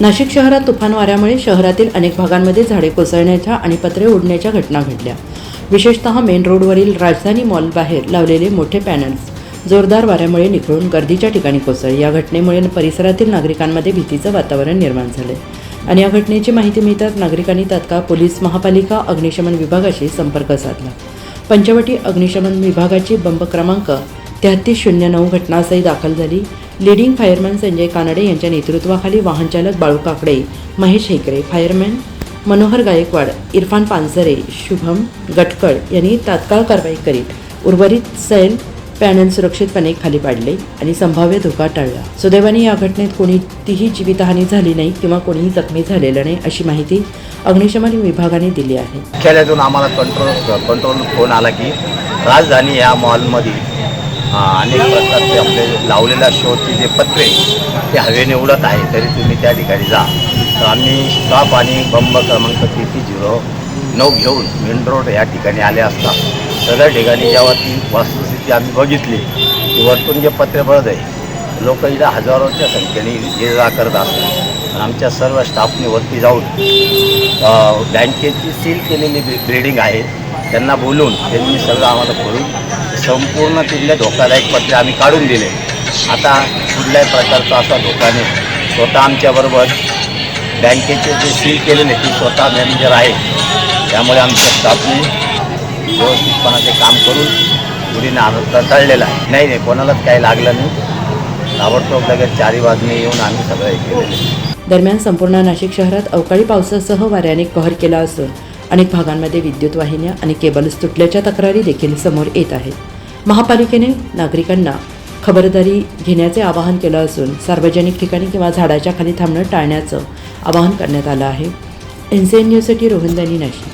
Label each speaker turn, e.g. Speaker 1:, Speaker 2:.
Speaker 1: नाशिक शहरात तुफान वाऱ्यामुळे शहरातील अनेक भागांमध्ये झाडे कोसळण्याच्या आणि पत्रे उडण्याच्या घटना घडल्या. विशेषतः मेन रोडवरील राजधानी मॉलबाहेर लावलेले मोठे पॅनल्स जोरदार वाऱ्यामुळे निखळून गर्दीच्या ठिकाणी कोसळले. या घटनेमुळे परिसरातील नागरिकांमध्ये भीतीचं वातावरण निर्माण झालं. आणि या घटनेची माहिती मिळताच नागरिकांनी तात्काळ पोलीस महापालिका अग्निशमन विभागाशी संपर्क साधला. पंचवटी अग्निशमन विभागाची बंब क्रमांक तेहत्तीस शून्य नऊ घटनास्थळी दाखल झाली. लिडिंग फायरमॅन संजय कानडे यांच्या नेतृत्वाखाली वाहनचालक बाळू काकडे महेश हेकरे फायरमॅन मनोहर गायकवाड इरफान पानसरे शुभम गटकळ यांनी तात्काळ कारवाई करीत उर्वरित सैल पॅनल सुरक्षितपणे खाली पाडले आणि संभाव्य धोका टाळला. सुदैवाने या घटनेत कोणतीही जीवितहानी झाली नाही किंवा कोणीही जखमी झालेलं नाही अशी माहिती अग्निशमन विभागाने दिली आहे.
Speaker 2: मुख्यालयातून आम्हाला कंट्रोल कंट्रोल फोन आला की राजधानी या मॉलमध्ये अनेक प्रकारचे आपले लावलेल्या शोचे जे पत्रे ते हवेने उडत आहे तरी तुम्ही त्या ठिकाणी जा. तर आम्ही स्टॉप आणि बंब क्रमांक तेहतीस झिरो नऊ घेऊन मेन रोड या ठिकाणी आले असता. सगळ्या ठिकाणी जेव्हा ती वस्तुस्थिती आम्ही बघितली की वरतून जे पत्रे पडत आहे लोक इथं हजारोच्या संख्येने ये जा करत असतात. आमच्या सर्व स्टाफने वरती जाऊन बँकेची सील केलेली बिल्डिंग आहे त्यांना बोलून त्यांनी सगळं आम्हाला करून संपूर्ण तिथले धोकादायक पत्रे आम्ही काढून दिले. आता कुठल्याही प्रकारचा असा धोका नाही. स्वतः आमच्याबरोबर बँकेचे जे सील केलेले ते स्वतः मॅनेजर आहे त्यामुळे आमच्या स्टाफने व्यवस्थितपणाचे काम करून पुढीने आणता आहे. नाही नाही कोणालाच काही लागलं नाही. ताबडतोब लगेच चारी बाजूने येऊन आम्ही सगळं हे केलेलं
Speaker 1: दरम्यान संपूर्ण नाशिक शहरात अवकाळी पावसासह वाऱ्याने कहर केला असून अनेक भागांमध्ये विद्युत वाहिन्या आणि केबल्स तुटल्याच्या तक्रारी देखील समोर येत आहेत. महापालिकेने नागरिकांना खबरदारी घेण्याचे आवाहन केलं असून सार्वजनिक ठिकाणी किंवा झाडाच्या खाली थांबणं टाळण्याचं आवाहन करण्यात आलं आहे. एन सी एन न्यूजसाठी रोहिंदानी नाशिक.